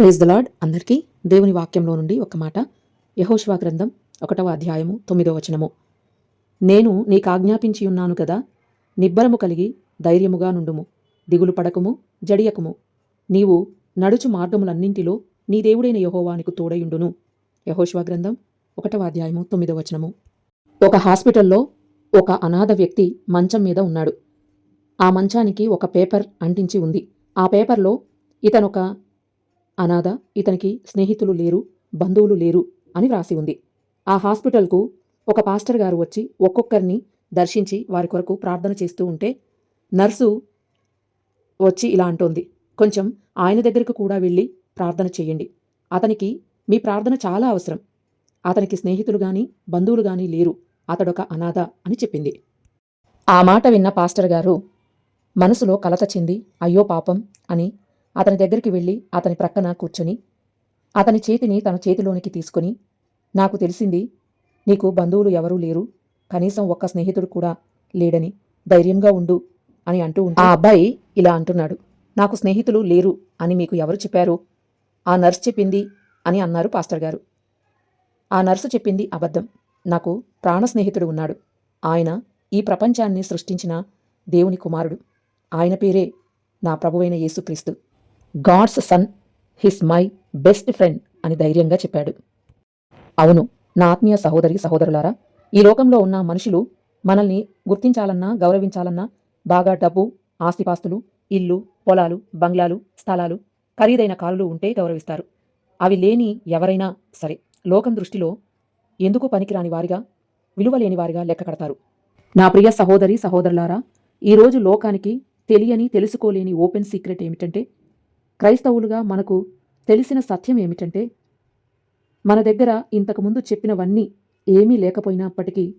Praise the lord. అందరికీ దేవుని వాక్యంలో నుండి ఒక మాట. యహోశివా గ్రంథం ఒకటవ అధ్యాయము తొమ్మిదవ వచనము. నేను నీకు ఆజ్ఞాపించి ఉన్నాను కదా నిబ్బరము కలిగి ధైర్యముగా నుండుము దిగులు పడకము జడియకుము. నీవు నడుచు మార్గములన్నింటిలో నీ దేవుడైన యహోవానికి తోడయుండును. యహోశివా గ్రంథం ఒకటవ అధ్యాయము తొమ్మిదవ వచనము. ఒక హాస్పిటల్లో ఒక అనాథ వ్యక్తి మంచం మీద ఉన్నాడు. ఆ మంచానికి ఒక పేపర్ అంటించి ఉంది. ఆ పేపర్లో ఇతనొక అనాథ ఇతనికి స్నేహితులు లేరు బంధువులు లేరు అని వ్రాసి ఉంది. ఆ హాస్పిటల్కు ఒక పాస్టర్ గారు వచ్చి ఒక్కొక్కరిని దర్శించి వారి కొరకు ప్రార్థన చేస్తూ ఉంటే నర్సు వచ్చి ఇలా అంటోంది కొంచెం ఆయన దగ్గరకు కూడా వెళ్ళి ప్రార్థన చేయండి. అతనికి మీ ప్రార్థన చాలా అవసరం. అతనికి స్నేహితులు గాని బంధువులు గాని లేరు. అతడొక అనాథ అని చెప్పింది. ఆ మాట విన్న పాస్టర్ గారు మనసులో కలత చెంది అయ్యో పాపం అని అతని దగ్గరికి వెళ్ళి అతని ప్రక్కన కూర్చొని అతని చేతిని తన చేతిలోనికి తీసుకొని నాకు తెలిసింది నీకు బంధువులు ఎవరూ లేరు కనీసం ఒక్క స్నేహితుడు కూడా లేడని ధైర్యంగా ఉండు అని అంటూ ఉంటే ఆ అబ్బాయి ఇలా అంటున్నాడు. నాకు స్నేహితులు లేరు అని మీకు ఎవరు చెప్పారు? ఆ నర్స్ చెప్పింది అని అన్నారు పాస్టర్ గారు. ఆ నర్సు చెప్పింది అబద్ధం. నాకు ప్రాణ స్నేహితుడు ఉన్నాడు. ఆయన ఈ ప్రపంచాన్ని సృష్టించిన దేవుని కుమారుడు. ఆయన పేరే నా ప్రభువైన Yesukristu. God's son his my best friend అని ధైర్యంగా చెప్పాడు. అవును నా ఆత్మీయ సహోదరి సహోదరులారా ఈ లోకంలో ఉన్న మనుషులు మనల్ని గుర్తించాలన్నా గౌరవించాలన్నా బాగా డబ్బు ఆస్తిపాస్తులు ఇల్లు పొలాలు బంగ్లాలు స్థలాలు ఖరీదైన కారులు ఉంటే గౌరవిస్తారు. అవి లేని ఎవరైనా సరే లోకం దృష్టిలో ఎందుకు పనికిరాని వారిగా విలువలేని వారిగా లెక్క కడతారు. నా ప్రియ సహోదరి సహోదరులారా ఈరోజు లోకానికి తెలియని తెలుసుకోలేని ఓపెన్ సీక్రెట్ ఏమిటంటే క్రైస్తవులుగా మనకు తెలిసిన సత్యం ఏమిటంటే మన దగ్గర ఇంతకుముందు చెప్పినవన్నీ ఏమీ లేకపోయినప్పటికీ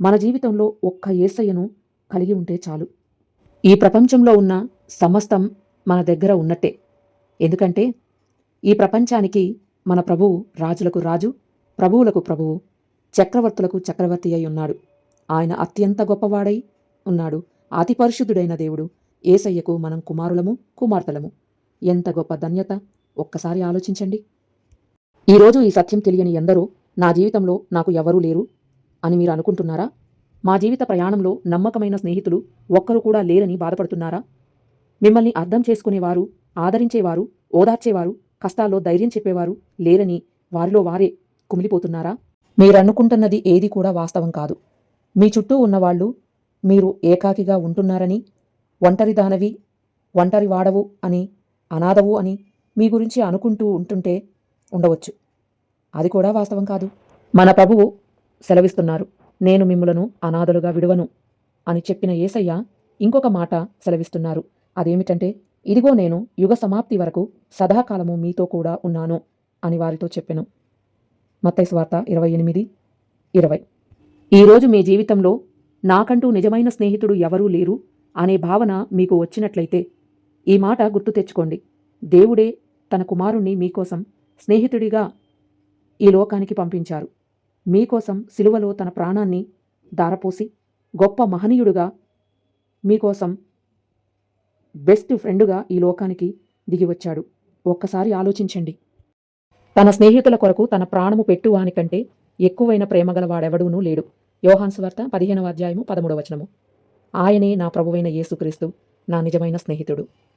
మన జీవితంలో ఒక్క ఏసయ్యను కలిగి ఉంటే చాలు. ఈ ప్రపంచంలో ఉన్న సమస్తం మన దగ్గర ఉన్నట్టే. ఎందుకంటే ఈ ప్రపంచానికి మన ప్రభువు రాజులకు రాజు ప్రభువులకు ప్రభువు చక్రవర్తులకు చక్రవర్తి అయి ఉన్నాడు. ఆయన అత్యంత గొప్పవాడై ఉన్నాడు. అతి పరిశుద్ధుడైన దేవుడు. ఏసయ్యకు మనం కుమారులము కుమార్తెలము. ఎంత గొప్ప ధన్యత? ఒక్కసారి ఆలోచించండి. ఈరోజు ఈ సత్యం తెలియని ఎందరో నా జీవితంలో నాకు ఎవరూ లేరు అని మీరు అనుకుంటున్నారా? మా జీవిత ప్రయాణంలో నమ్మకమైన స్నేహితులు ఒక్కరు కూడా లేరని బాధపడుతున్నారా? మిమ్మల్ని అర్థం చేసుకునేవారు ఆదరించేవారు ఓదార్చేవారు కష్టాల్లో ధైర్యం చెప్పేవారు లేరని వారిలో వారే కుమిలిపోతున్నారా? మీరనుకుంటున్నది ఏది కూడా వాస్తవం కాదు. మీ చుట్టూ ఉన్నవాళ్ళు మీరు ఏకాకిగా ఉంటున్నారని ఒంటరిదానవి ఒంటరి వాడవు అని అనాథవు అని మీ గురించి అనుకుంటూ ఉంటుంటే ఉండవచ్చు. అది కూడా వాస్తవం కాదు. మన ప్రభువు సెలవిస్తున్నారు. నేను మిమ్ములను అనాథలుగా విడువను అని చెప్పిన ఏసయ్య ఇంకొక మాట సెలవిస్తున్నారు. అదేమిటంటే ఇదిగో నేను యుగ సమాప్తి వరకు సదాకాలము మీతో కూడా ఉన్నాను అని వారితో చెప్పెను. మత్తైసు వార్త ఇరవై ఎనిమిది ఇరవై. ఈరోజు మీ జీవితంలో నాకంటూ నిజమైన స్నేహితుడు ఎవరూ లేరు అనే భావన మీకు వచ్చినట్లయితే ఈ మాట గుర్తు తెచ్చుకోండి. దేవుడే తన కుమారుణ్ణి మీకోసం స్నేహితుడిగా ఈ లోకానికి పంపించారు. మీకోసం సిలువలో తన ప్రాణాన్ని దారపోసి గొప్ప మహనీయుడుగా మీకోసం బెస్ట్ ఫ్రెండుగా ఈ లోకానికి దిగివచ్చాడు ఒక్కసారి ఆలోచించండి. తన స్నేహితుల కొరకు తన ప్రాణము పెట్టువానికంటే ఎక్కువైన ప్రేమగల వాడెవడూనూ లేడు. యోహాన్సు వార్త పదిహేనవ అధ్యాయము పదమూడవచనము ఆయనే నా ప్రభువైన యేసుక్రీస్తు నా నిజమైన స్నేహితుడు.